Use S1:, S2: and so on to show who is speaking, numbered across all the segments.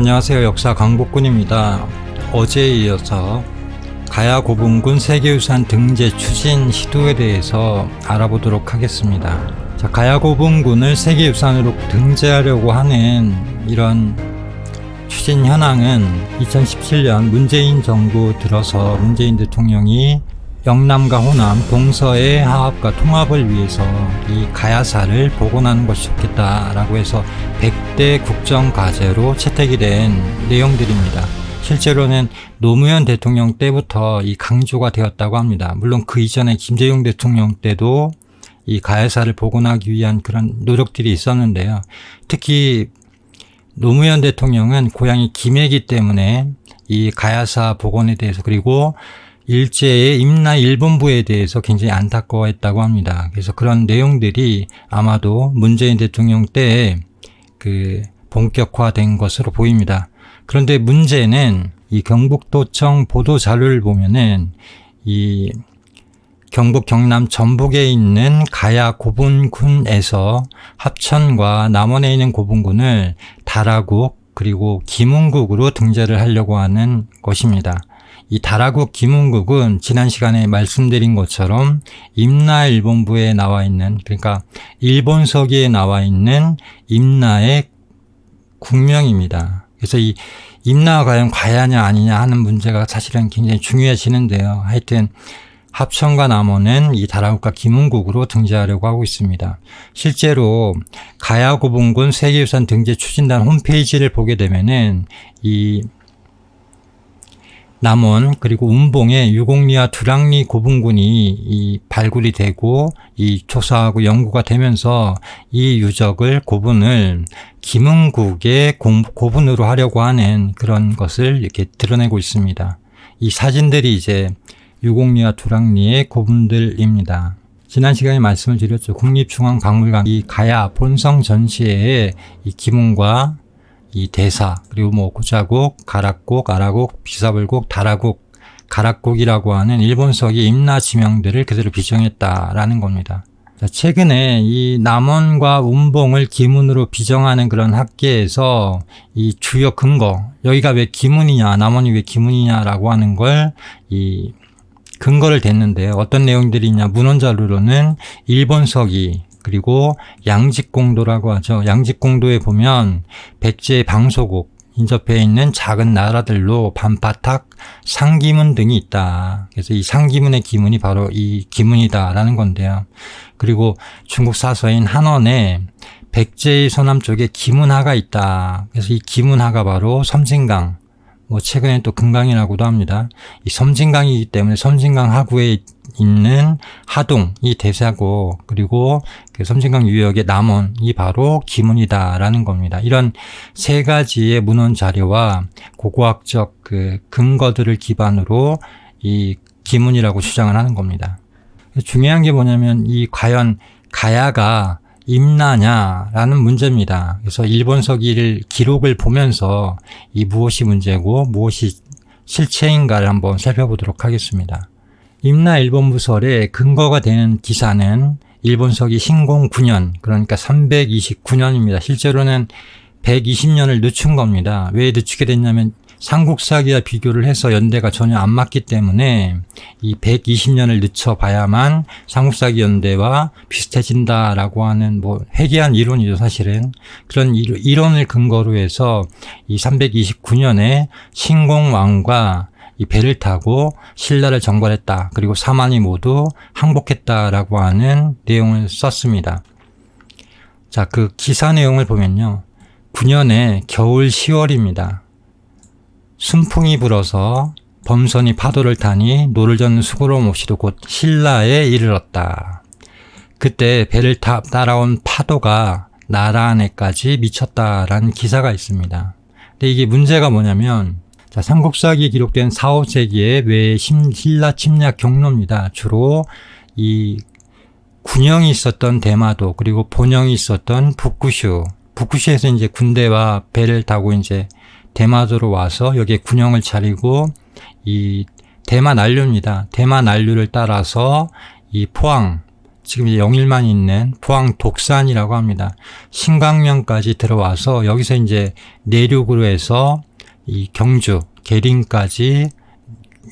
S1: 안녕하세요. 역사 강복군입니다. 어제에 이어서 가야 고분군 세계유산 등재 추진 시도에 대해서 알아보도록 하겠습니다. 자, 가야 고분군을 세계유산으로 등재하려고 하는 이런 추진 현황은 2017년 문재인 정부 들어서 문재인 대통령이 영남과 호남 동서의 화합과 통합을 위해서 이 가야사를 복원하는 것이 좋겠다라고 해서 100대 국정과제로 채택이 된 내용들입니다. 실제로는 노무현 대통령 때부터 이 강조가 되었다고 합니다. 물론 그 이전에 김대중 대통령 때도 이 가야사를 복원하기 위한 그런 노력들이 있었는데요. 특히 노무현 대통령은 고향이 김해이기 때문에 이 가야사 복원에 대해서 그리고 일제의 임나 일본부에 대해서 굉장히 안타까워했다고 합니다. 그래서 그런 내용들이 아마도 문재인 대통령 때 그 본격화된 것으로 보입니다. 그런데 문제는 이 경북도청 보도 자료를 보면은 이 경북 경남 전북에 있는 가야 고분군에서 합천과 남원에 있는 고분군을 다라국 그리고 김운국으로 등재를 하려고 하는 것입니다. 이 다라국 김운국은 지난 시간에 말씀드린 것처럼 임나 일본부에 나와 있는 그러니까 일본 서기에 나와 있는 임나의 국명입니다. 그래서 이 임나가 과연 과야냐 아니냐 하는 문제가 사실은 굉장히 중요해지는데요. 하여튼 합천과 남원은 이 다라국과 김운국으로 등재하려고 하고 있습니다. 실제로 가야고분군 세계유산 등재 추진단 홈페이지를 보게 되면은 이 남원 그리고 운봉에 유곡리와 두랑리 고분군이 이 발굴이 되고 이 조사하고 연구가 되면서 이 유적을 고분을 김은국의 고분으로 하려고 하는 그런 것을 이렇게 드러내고 있습니다. 이 사진들이 이제 유곡리와 두랑리의 고분들입니다. 지난 시간에 말씀을 드렸죠. 국립중앙박물관 이 가야 본성 전시회에 이 기문과 이 대사 그리고 뭐 고자국, 가락국, 아라국, 비사불국, 다라국, 가락국이라고 하는 일본석의 임나 지명들을 그대로 비정했다라는 겁니다. 최근에 이 남원과 운봉을 기문으로 비정하는 그런 학계에서 이 주요 근거, 여기가 왜 기문이냐, 남원이 왜 기문이냐라고 하는 걸 이 근거를 댔는데 어떤 내용들이 있냐, 문헌 자료로는 일본석이 그리고 양직공도라고 하죠. 양직공도에 보면 백제 방소국 인접해 있는 작은 나라들로 반파탁, 상기문 등이 있다. 그래서 이 상기문의 기문이 바로 이 기문이다라는 건데요. 그리고 중국 사서인 한원에 백제의 서남 쪽에 기문하가 있다. 그래서 이 기문하가 바로 섬진강, 뭐 최근에 또 금강이라고도 합니다. 이 섬진강이기 때문에 섬진강 하구에 있는 하동이 대사고 그리고 그 섬진강 유역의 남원이 바로 기문이다라는 겁니다. 이런 세 가지의 문헌 자료와 고고학적 그 근거들을 기반으로 이 기문이라고 주장을 하는 겁니다. 중요한 게 뭐냐면 이 과연 가야가 임나냐라는 문제입니다. 그래서 일본 서기를 기록을 보면서 이 무엇이 문제고 무엇이 실체인가를 한번 살펴보도록 하겠습니다. 임나 일본 부설의 근거가 되는 기사는 일본서기 신공 9년, 그러니까 329년입니다. 실제로는 120년을 늦춘 겁니다. 왜 늦추게 됐냐면 삼국사기와 비교를 해서 연대가 전혀 안 맞기 때문에 이 120년을 늦춰봐야만 삼국사기 연대와 비슷해진다라고 하는 뭐 회개한 이론이죠 사실은 그런 이론을 근거로 해서 이 329년에 신공왕과 이 배를 타고 신라를 정벌했다. 그리고 사만이 모두 항복했다라고 하는 내용을 썼습니다. 자, 그 기사 내용을 보면요. 9년에 겨울 10월입니다. 순풍이 불어서 범선이 파도를 타니 노를 젓는 수고로움 없이도 곧 신라에 이르렀다. 그때 배를 타, 따라온 파도가 나라 안에까지 미쳤다라는 기사가 있습니다. 근데 이게 문제가 뭐냐면 자, 삼국사기에 기록된 4, 5세기의 외 신라 침략 경로입니다. 주로 이 군영이 있었던 대마도 그리고 본영이 있었던 북구슈 북구슈에서 이제 군대와 배를 타고 이제 대마도로 와서 여기에 군영을 차리고 이 대마 난류입니다. 대마 난류를 따라서 이 포항, 지금 이제 영일만 있는 포항 독산이라고 합니다. 신광명까지 들어와서 여기서 이제 내륙으로 해서 이 경주, 계림까지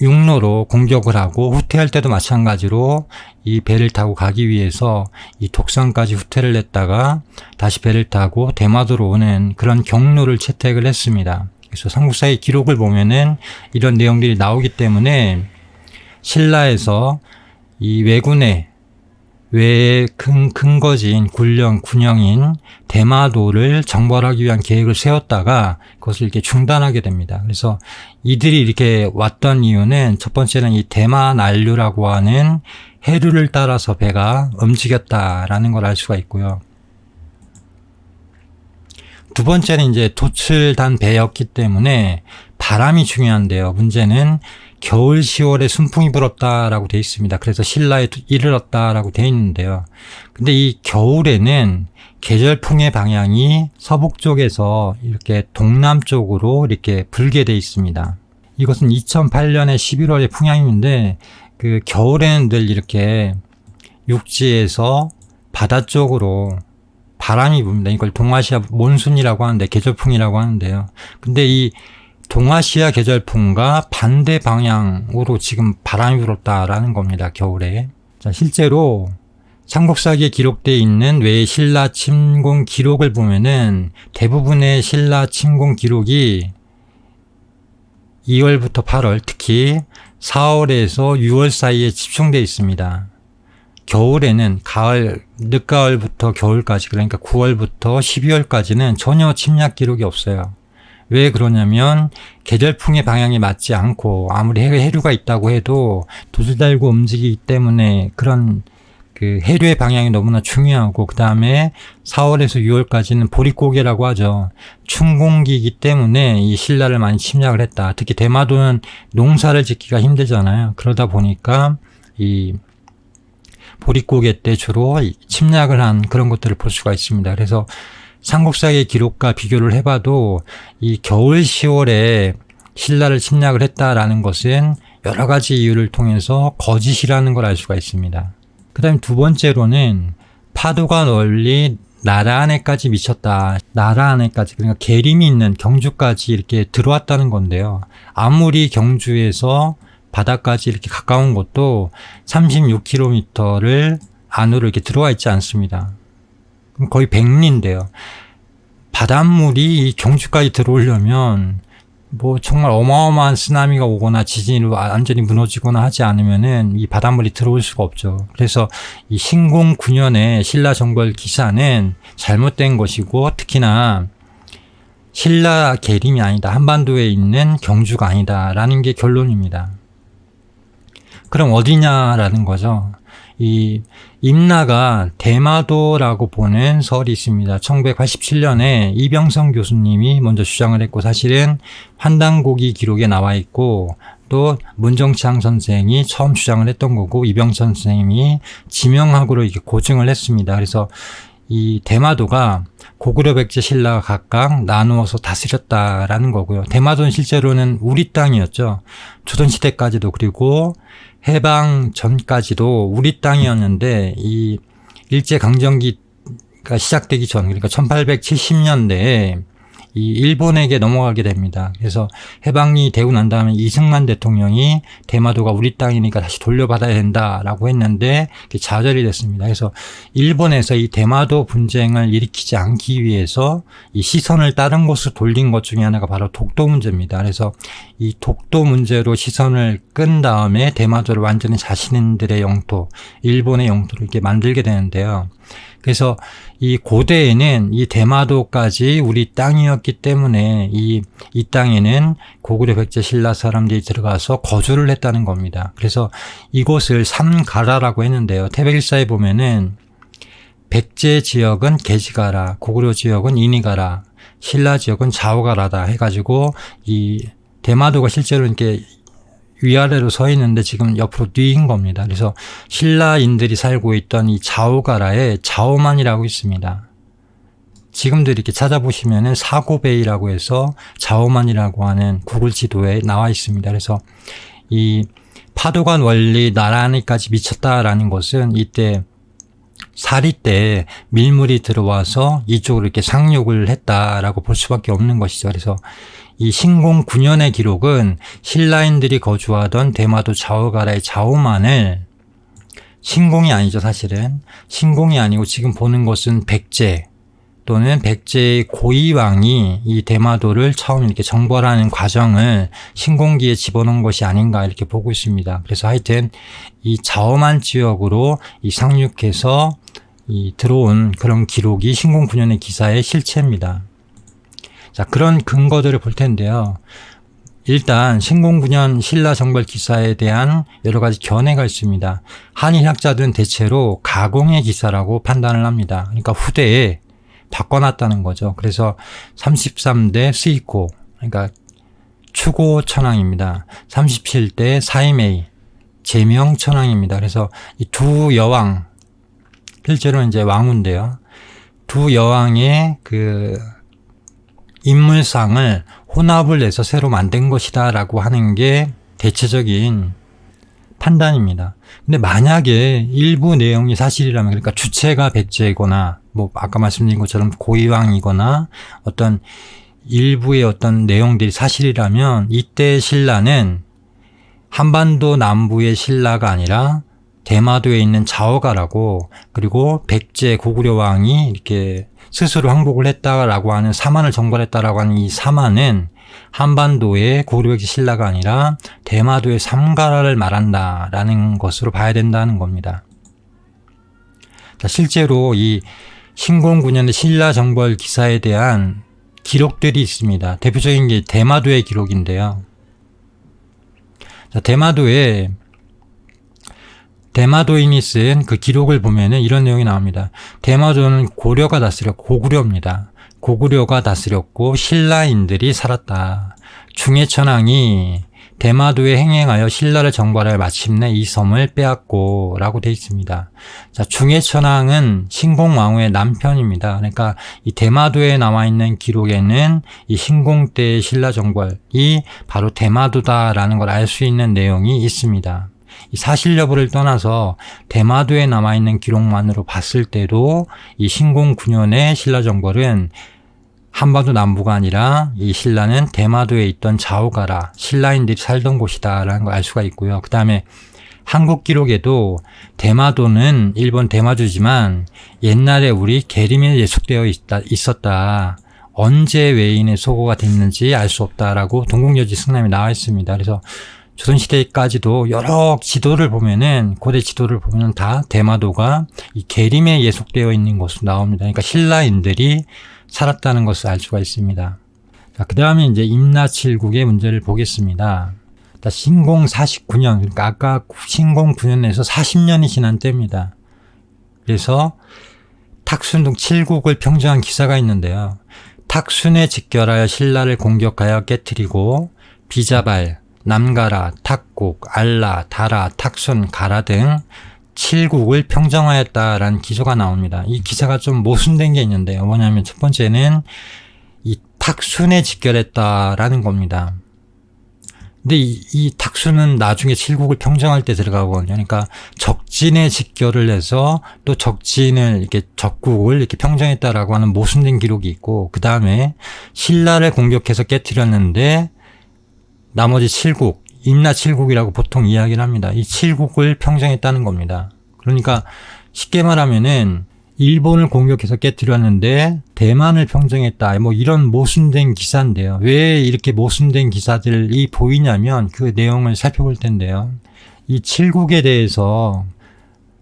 S1: 육로로 공격을 하고 후퇴할 때도 마찬가지로 이 배를 타고 가기 위해서 이 독산까지 후퇴를 냈다가 다시 배를 타고 대마도로 오는 그런 경로를 채택을 했습니다. 그래서 삼국사의 기록을 보면은 이런 내용들이 나오기 때문에 신라에서 이 왜군의 외의 큰 근거지인 군령, 군영인 대마도를 정벌하기 위한 계획을 세웠다가 그것을 이렇게 중단하게 됩니다. 그래서 이들이 이렇게 왔던 이유는 첫 번째는 이 대마 난류라고 하는 해류를 따라서 배가 움직였다라는 걸 알 수가 있고요. 두 번째는 이제 돛을 단 배였기 때문에 바람이 중요한데요. 문제는 겨울 10월에 순풍이 불었다라고 돼 있습니다. 그래서 신라에 이르렀다라고 돼 있는데요. 근데 이 겨울에는 계절풍의 방향이 서북 쪽에서 이렇게 동남 쪽으로 이렇게 불게 돼 있습니다. 이것은 2008년에 11월의 풍향인데 그 겨울에는 늘 이렇게 육지에서 바다 쪽으로 바람이 붑니다. 이걸 동아시아 몬순이라고 하는데 계절풍이라고 하는데요. 근데 이 동아시아 계절풍과 반대 방향으로 지금 바람이 불었다라는 겁니다. 겨울에. 자, 실제로 삼국사기에 기록되어 있는 외 신라 침공 기록을 보면은 대부분의 신라 침공 기록이 2월부터 8월, 특히 4월에서 6월 사이에 집중되어 있습니다. 겨울에는 가을, 늦가을부터 겨울까지, 그러니까 9월부터 12월까지는 전혀 침략 기록이 없어요. 왜 그러냐면 계절풍의 방향이 맞지 않고 아무리 해류가 있다고 해도 도을 달고 움직이기 때문에 그런 그 해류의 방향이 너무나 중요하고 그 다음에 4월에서 6월까지는 보릿고개라고 하죠. 춘공기이기 때문에 이 신라를 많이 침략을 했다. 특히 대마도는 농사를 짓기가 힘들잖아요. 그러다 보니까 이 보릿고개 때 주로 침략을 한 그런 것들을 볼 수가 있습니다. 그래서 삼국사의 기록과 비교를 해봐도 이 겨울 10월에 신라를 침략을 했다라는 것은 여러 가지 이유를 통해서 거짓이라는 걸 알 수가 있습니다. 그 다음에 두 번째로는 파도가 널리 나라 안에까지 미쳤다. 나라 안에까지 그러니까 계림이 있는 경주까지 이렇게 들어왔다는 건데요. 아무리 경주에서 바다까지 이렇게 가까운 것도 36km를 안으로 이렇게 들어와 있지 않습니다. 거의 백리인데요. 바닷물이 이 경주까지 들어오려면 뭐 정말 어마어마한 쓰나미가 오거나 지진이 완전히 무너지거나 하지 않으면은 이 바닷물이 들어올 수가 없죠. 그래서 이 신공 9년의 신라 정벌 기사는 잘못된 것이고 특히나 신라 계림이 아니다. 한반도에 있는 경주가 아니다라는 게 결론입니다. 그럼 어디냐라는 거죠. 이 임나가 대마도라고 보는 설이 있습니다. 1987년에 이병성 교수님이 먼저 주장을 했고 사실은 환단고기 기록에 나와 있고 또 문정창 선생이 처음 주장을 했던 거고 이병선 선생님이 지명학으로 이렇게 고증을 했습니다. 그래서 이 대마도가 고구려 백제 신라가 각각 나누어서 다스렸다라는 거고요. 대마도는 실제로는 우리 땅이었죠. 조선시대까지도 그리고 해방 전까지도 우리 땅이었는데 이 일제 강점기가 시작되기 전 그러니까 1870년대에 이 일본에게 넘어가게 됩니다. 그래서 해방이 되고 난 다음에 이승만 대통령이 대마도가 우리 땅이니까 다시 돌려받아야 된다라고 했는데 좌절이 됐습니다. 그래서 일본에서 이 대마도 분쟁을 일으키지 않기 위해서 이 시선을 다른 곳으로 돌린 것 중에 하나가 바로 독도 문제입니다. 그래서 이 독도 문제로 시선을 끈 다음에 대마도를 완전히 자신들의 영토, 일본의 영토로 이렇게 만들게 되는데요. 그래서 이 고대에는 이 대마도까지 우리 땅이었기 때문에 이, 이 땅에는 고구려 백제 신라 사람들이 들어가서 거주를 했다는 겁니다. 그래서 이곳을 삼가라라고 했는데요. 태백일사에 보면은 백제 지역은 계지가라, 고구려 지역은 이니가라, 신라 지역은 자오가라다 해가지고 이 대마도가 실제로 이렇게 위아래로 서 있는데 지금 옆으로 뉘인 겁니다. 그래서 신라인들이 살고 있던 이 자오가라에 자오만이라고 있습니다. 지금도 이렇게 찾아보시면은 사고베이라고 해서 자오만이라고 하는 구글 지도에 나와 있습니다. 그래서 이 파도간 원리 나란히까지 미쳤다라는 것은 이때 사리 때 밀물이 들어와서 이쪽으로 이렇게 상륙을 했다라고 볼 수밖에 없는 것이죠. 그래서 이 신공 9년의 기록은 신라인들이 거주하던 대마도 좌우가라의 좌우만을 신공이 아니죠, 사실은. 신공이 아니고 지금 보는 것은 백제 또는 백제의 고이왕이 이 대마도를 처음 이렇게 정벌하는 과정을 신공기에 집어넣은 것이 아닌가 이렇게 보고 있습니다. 그래서 하여튼 이 좌우만 지역으로 이 상륙해서 이 들어온 그런 기록이 신공 9년의 기사의 실체입니다. 자, 그런 근거들을 볼 텐데요. 일단 신공 9년 신라 정벌 기사에 대한 여러 가지 견해가 있습니다. 한일 학자들은 대체로 가공의 기사라고 판단을 합니다. 그러니까 후대에 바꿔놨다는 거죠. 그래서 33대 스이코, 그러니까 추고 천황입니다. 37대 사이메이, 제명 천황입니다. 그래서 이 두 여왕, 실제로 이제 왕후인데요. 두 여왕의 그 인물상을 혼합을 해서 새로 만든 것이다 라고 하는 게 대체적인 판단입니다. 근데 만약에 일부 내용이 사실이라면 그러니까 주체가 백제거나 뭐 아까 말씀드린 것처럼 고이왕이거나 어떤 일부의 어떤 내용들이 사실이라면 이때 신라는 한반도 남부의 신라가 아니라 대마도에 있는 자오가라고 그리고 백제 고구려 왕이 이렇게 스스로 항복을 했다라고 하는 사만을 정벌했다라고 하는 이 사만은 한반도의 고구려 신라가 아니라 대마도의 삼가라를 말한다라는 것으로 봐야 된다는 겁니다. 자, 실제로 이 신공 9년의 신라 정벌 기사에 대한 기록들이 있습니다. 대표적인 게 대마도의 기록인데요. 자, 대마도에 대마도인이 쓴 그 기록을 보면은 이런 내용이 나옵니다. 대마도는 고려가 다스렸고 고구려입니다. 고구려가 다스렸고 신라인들이 살았다. 중해천왕이 대마도에 행행하여 신라를 정벌하여 마침내 이 섬을 빼앗고 라고 되어 있습니다. 자, 중해천왕은 신공왕후의 남편입니다. 그러니까 이 대마도에 나와 있는 기록에는 이 신공 때의 신라 정벌이 바로 대마도다라는 걸 알 수 있는 내용이 있습니다. 이 사실 여부를 떠나서 대마도에 남아있는 기록만으로 봤을 때도 이 신공 9년의 신라 정벌은 한반도 남부가 아니라 이 신라는 대마도에 있던 자오가라 신라인들이 살던 곳이다라는 걸 알 수가 있고요. 그 다음에 한국 기록에도 대마도는 일본 대마주지만 옛날에 우리 계림에 예속되어 있다, 있었다. 언제 외인의 소고가 됐는지 알 수 없다라고 동국여지 승남이 나와 있습니다. 그래서 조선시대까지도 여러 지도를 보면은 고대 지도를 보면은 다 대마도가 이 계림에 예속되어 있는 것으로 나옵니다. 그러니까 신라인들이 살았다는 것을 알 수가 있습니다. 자, 그 다음에 이제 임나칠국의 문제를 보겠습니다. 자, 신공 49년, 그러니까 아까 신공 9년에서 40년이 지난 때입니다. 그래서 탁순동 칠국을 평정한 기사가 있는데요. 탁순에 직결하여 신라를 공격하여 깨뜨리고 비자발, 남가라, 탁국, 알라, 다라, 탁순, 가라 등 7국을 평정하였다라는 기소가 나옵니다. 이 기사가 좀 모순된 게 있는데요. 뭐냐면 첫 번째는 이 탁순에 직결했다라는 겁니다. 근데 이, 이 탁순은 나중에 칠국을 평정할 때 들어가거든요. 그러니까 적진에 직결을 해서 또 적진을 이렇게 적국을 이렇게 평정했다라고 하는 모순된 기록이 있고 그 다음에 신라를 공격해서 깨뜨렸는데 나머지 7국, 임나 7국이라고 보통 이야기를 합니다. 이 7국을 평정했다는 겁니다. 그러니까 쉽게 말하면은 일본을 공격해서 깨뜨렸는데 대만을 평정했다. 뭐 이런 모순된 기사인데요. 왜 이렇게 모순된 기사들이 보이냐면 그 내용을 살펴볼 텐데요. 이 7국에 대해서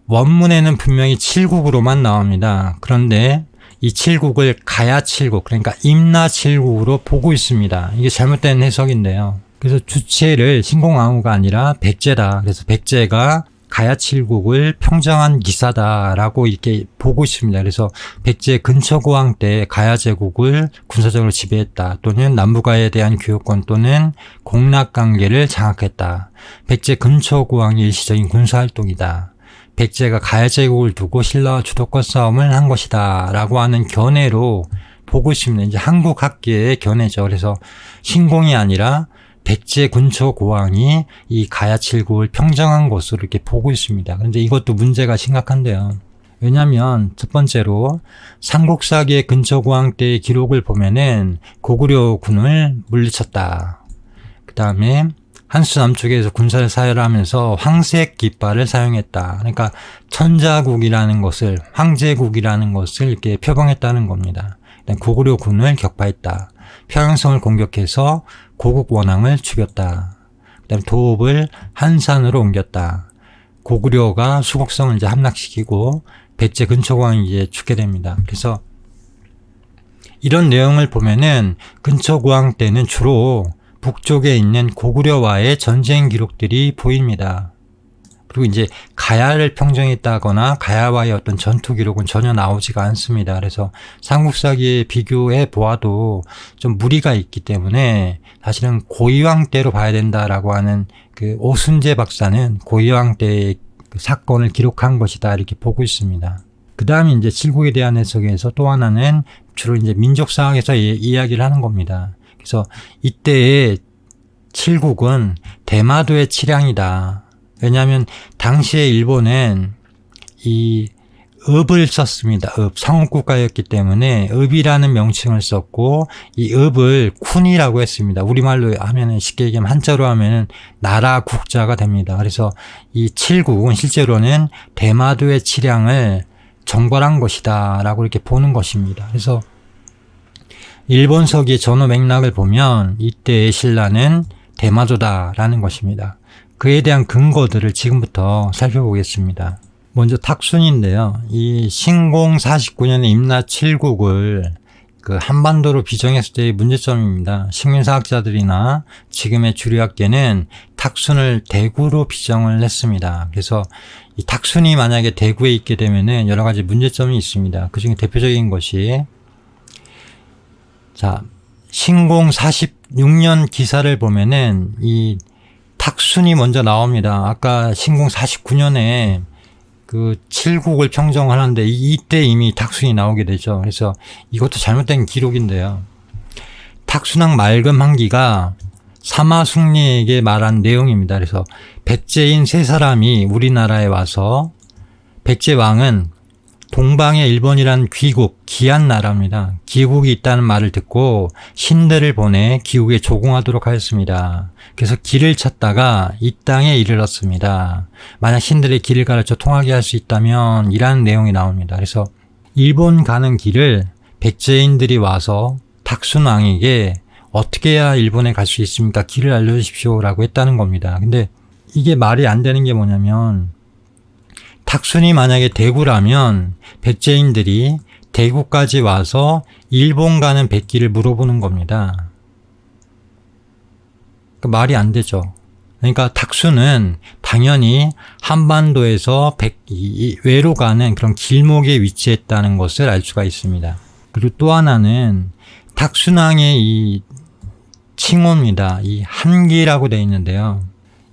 S1: 원문에는 분명히 7국으로만 나옵니다. 그런데 이 7국을 가야 7국, 그러니까 임나 7국으로 보고 있습니다. 이게 잘못된 해석인데요. 그래서 주체를 신공왕후가 아니라 백제다. 그래서 백제가 가야칠국을 평정한 기사다라고 이렇게 보고 있습니다. 그래서 백제 근처고왕 때 가야제국을 군사적으로 지배했다. 또는 남부가에 대한 교육권 또는 공락관계를 장악했다. 백제 근처고왕의 일시적인 군사활동이다. 백제가 가야제국을 두고 신라와 주도권 싸움을 한 것이다. 라고 하는 견해로 보고 있습니다. 이제 한국 학계의 견해죠. 그래서 신공이 아니라 백제 근처 고왕이 이 가야칠국을 평정한 것으로 이렇게 보고 있습니다. 그런데 이것도 문제가 심각한데요. 왜냐하면 첫 번째로 삼국사기의 근처 고항 때의 기록을 보면은 고구려 군을 물리쳤다. 그 다음에 한수 남쪽에서 군사를 사열하면서 황색 깃발을 사용했다. 그러니까 천자국이라는 것을 황제국이라는 것을 이렇게 표방했다는 겁니다. 고구려 군을 격파했다. 평양성을 공격해서 고국 원왕을 죽였다. 그다음 도읍을 한산으로 옮겼다. 고구려가 수곡성을 이제 함락시키고 백제 근초광이 이제 죽게 됩니다. 그래서 이런 내용을 보면은 근초고왕 때는 주로 북쪽에 있는 고구려와의 전쟁 기록들이 보입니다. 그리고 이제 가야를 평정했다거나 가야와의 어떤 전투 기록은 전혀 나오지가 않습니다. 그래서 삼국사기에 비교해 보아도 좀 무리가 있기 때문에 사실은 고이왕 때로 봐야 된다라고 하는 그 오순재 박사는 고이왕 때의 그 사건을 기록한 것이다 이렇게 보고 있습니다. 그 다음에 이제 칠국에 대한 해석에서 또 하나는 주로 이제 민족사학에서 이야기를 하는 겁니다. 그래서 이때의 칠국은 대마도의 칠량이다. 왜냐하면 당시에 일본은 이 읍을 썼습니다. 읍 상업국가였기 때문에 읍이라는 명칭을 썼고 이 읍을 쿤이라고 했습니다. 우리말로 하면은 쉽게 얘기하면 한자로 하면은 나라 국자가 됩니다. 그래서 이 칠국은 실제로는 대마도의 칠량을 정벌한 것이다라고 이렇게 보는 것입니다. 그래서 일본 서기의 전후 맥락을 보면 이때의 신라는 대마도다라는 것입니다. 그에 대한 근거들을 지금부터 살펴보겠습니다. 먼저 탁순인데요. 이 신공 49년의 임나 7국을 그 한반도로 비정했을 때의 문제점입니다. 식민사학자들이나 지금의 주류학계는 탁순을 대구로 비정을 했습니다. 그래서 이 탁순이 만약에 대구에 있게 되면은 여러 가지 문제점이 있습니다. 그 중에 대표적인 것이 자 신공 46년 기사를 보면은 이 탁순이 먼저 나옵니다. 아까 신공 49년에 그 7국을 평정하는데 이때 이미 탁순이 나오게 되죠. 그래서 이것도 잘못된 기록인데요. 탁순왕 맑음 한기가 사마숙리에게 말한 내용입니다. 그래서 백제인 세 사람이 우리나라에 와서 백제 왕은 동방의 일본이란 귀국, 귀한 나라입니다. 귀국이 있다는 말을 듣고 신들을 보내 귀국에 조공하도록 하였습니다. 그래서 길을 찾다가 이 땅에 이르렀습니다. 만약 신들의 길을 가르쳐 통하게 할 수 있다면 이라는 내용이 나옵니다. 그래서 일본 가는 길을 백제인들이 와서 탁순왕에게 어떻게 해야 일본에 갈 수 있습니까? 길을 알려주십시오. 라고 했다는 겁니다. 근데 이게 말이 안 되는 게 뭐냐면 탁순이 만약에 대구라면 백제인들이 대구까지 와서 일본 가는 백기를 물어보는 겁니다. 그 말이 안 되죠. 그러니까 탁수는 당연히 한반도에서 백, 이, 외로 가는 그런 길목에 위치했다는 것을 알 수가 있습니다. 그리고 또 하나는 탁순왕의 이 칭호입니다. 이 한기라고 되어 있는데요.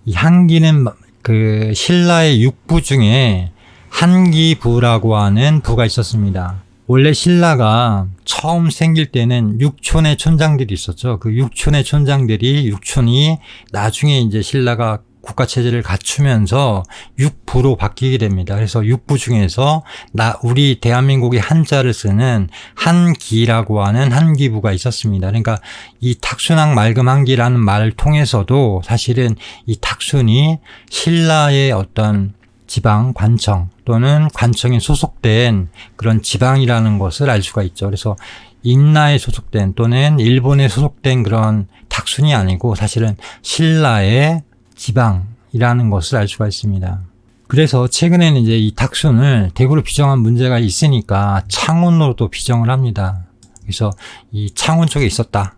S1: 이 한기는 그 신라의 육부 중에 한기부라고 하는 부가 있었습니다. 원래 신라가 처음 생길 때는 육촌의 촌장들이 있었죠. 그 육촌의 촌장들이 육촌이 나중에 이제 신라가 국가 체제를 갖추면서 육부로 바뀌게 됩니다. 그래서 육부 중에서 나 우리 대한민국의 한자를 쓰는 한기라고 하는 한기부가 있었습니다. 그러니까 이 탁순왕 맑음 한기라는 말을 통해서도 사실은 이 탁순이 신라의 어떤 지방 관청 또는 관청에 소속된 그런 지방이라는 것을 알 수가 있죠. 그래서 임나에 소속된 또는 일본에 소속된 그런 탁순이 아니고 사실은 신라의 지방이라는 것을 알 수가 있습니다. 그래서 최근에는 이제 이 탁순을 대구로 비정한 문제가 있으니까 창원으로도 비정을 합니다. 그래서 이 창원 쪽에 있었다.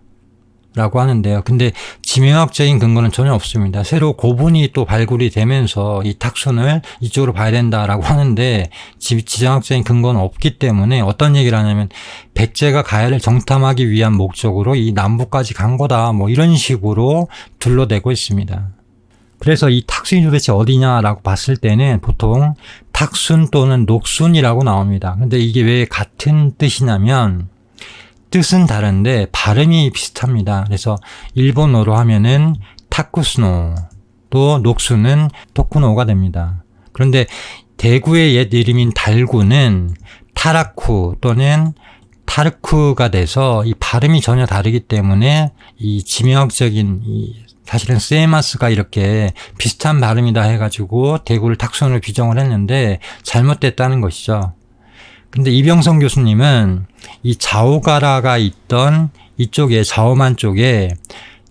S1: 라고 하는데요. 근데 지명학적인 근거는 전혀 없습니다. 새로 고분이 또 발굴이 되면서 이 탁순을 이쪽으로 봐야 된다라고 하는데 지, 지정학적인 근거는 없기 때문에 어떤 얘기를 하냐면 백제가 가야를 정탐하기 위한 목적으로 이 남부까지 간 거다 뭐 이런 식으로 둘러대고 있습니다. 그래서 이 탁순이 도대체 어디냐라고 봤을 때는 보통 탁순 또는 녹순이라고 나옵니다. 근데 이게 왜 같은 뜻이냐면 뜻은 다른데 발음이 비슷합니다. 그래서 일본어로 하면은 타쿠스노 또 녹수는 토쿠노가 됩니다. 그런데 대구의 옛 이름인 달구는 타라쿠 또는 타르쿠가 돼서 이 발음이 전혀 다르기 때문에 이 지명적인 이 사실은 세마스가 이렇게 비슷한 발음이다 해가지고 대구를 탁순으로 규정을 했는데 잘못됐다는 것이죠. 근데 이병성 교수님은 이 자오가라가 있던 이쪽에 자오만 쪽에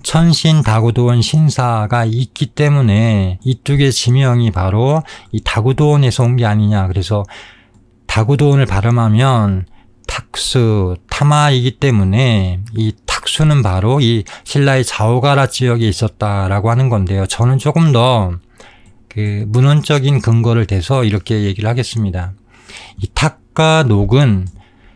S1: 천신 다구도원 신사가 있기 때문에 이쪽의 지명이 바로 이 다구도원에서 온 게 아니냐. 그래서 다구도원을 발음하면 탁수, 타마이기 때문에 이 탁수는 바로 이 신라의 자오가라 지역에 있었다라고 하는 건데요. 저는 조금 더 그 문헌적인 근거를 대서 이렇게 얘기를 하겠습니다. 이 탁과 녹은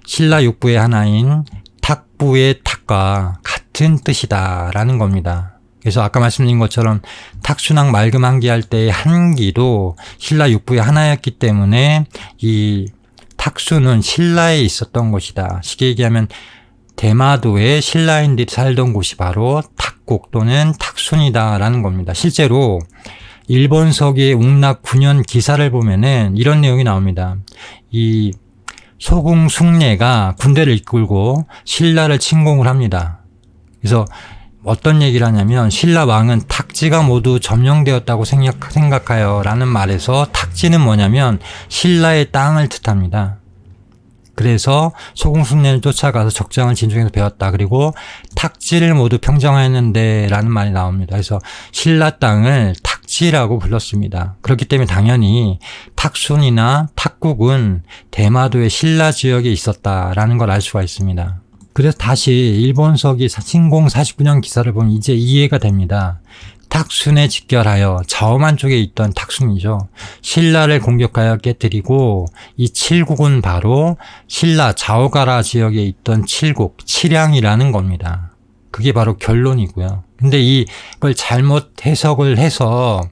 S1: 신라 육부의 하나인 탁부의 탁과 같은 뜻이다라는 겁니다. 그래서 아까 말씀드린 것처럼 탁순왕 맑음한기 할 때의 한기도 신라 육부의 하나였기 때문에 이 탁수는 신라에 있었던 것이다. 쉽게 얘기하면 대마도에 신라인들이 살던 곳이 바로 탁국 또는 탁순이다라는 겁니다. 실제로 일본 서기의 웅락 9년 기사를 보면은 이런 내용이 나옵니다. 이 소궁 숭례가 군대를 이끌고 신라를 침공을 합니다. 그래서 어떤 얘기를 하냐면 신라 왕은 탁지가 모두 점령되었다고 생각, 생각하여 라는 말에서 탁지는 뭐냐면 신라의 땅을 뜻합니다. 그래서 소궁숭례를 쫓아가서 적장을 진중에서 배웠다. 그리고 탁지를 모두 평정하였는데 라는 말이 나옵니다. 그래서 신라 땅을 탁지라고 불렀습니다. 그렇기 때문에 당연히 탁순이나 탁국은 대마도의 신라 지역에 있었다라는 걸 알 수가 있습니다. 그래서 다시 일본서기 신공 49년 기사를 보면 이제 이해가 됩니다. 탁순에 직결하여 자오만 쪽에 있던 탁순이죠. 신라를 공격하여 깨뜨리고 이 칠국은 바로 신라 자오가라 지역에 있던 칠국, 칠양이라는 겁니다. 그게 바로 결론이고요. 근데 이걸 잘못 해석을 해서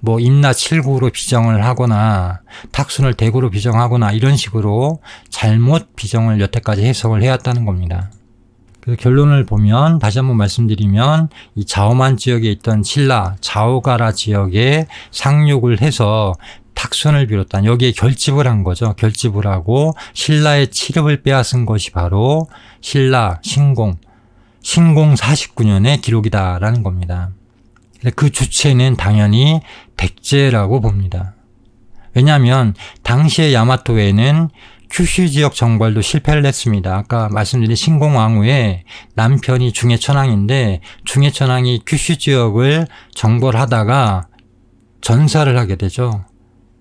S1: 뭐 임나 칠국으로 비정을 하거나 탁순을 대구로 비정하거나 이런 식으로 잘못 비정을 여태까지 해석을 해왔다는 겁니다. 그 결론을 보면 다시 한번 말씀드리면 이 자오만 지역에 있던 신라 자오가라 지역에 상륙을 해서 탁순을 비롯한 여기에 결집을 한 거죠. 결집을 하고 신라의 칠읍을 빼앗은 것이 바로 신라 신공 신공 49년의 기록이다라는 겁니다. 그 주체는 당연히 백제라고 봅니다. 왜냐하면 당시의 야마토에는 큐슈 지역 정벌도 실패를 했습니다. 아까 말씀드린 신공왕후의 남편이 중해천왕인데 중해천왕이 큐슈 지역을 정벌하다가 전사를 하게 되죠.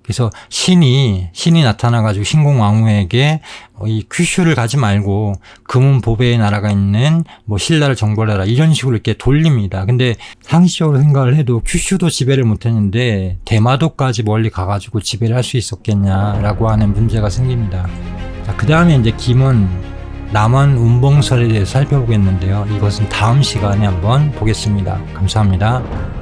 S1: 그래서 신이 신이 나타나가지고 신공왕후에게 어, 이 큐슈를 가지 말고 금은 보배의 나라가 있는 뭐 신라를 정벌해라 이런 식으로 이렇게 돌립니다. 근데 상식적으로 생각을 해도 큐슈도 지배를 못했는데 대마도까지 멀리 가가지고 지배를 할 수 있었겠냐라고 하는 문제가 생깁니다. 그 다음에 이제 김은 남원 운봉설에 대해서 살펴보겠는데요. 이것은 다음 시간에 한번 보겠습니다. 감사합니다.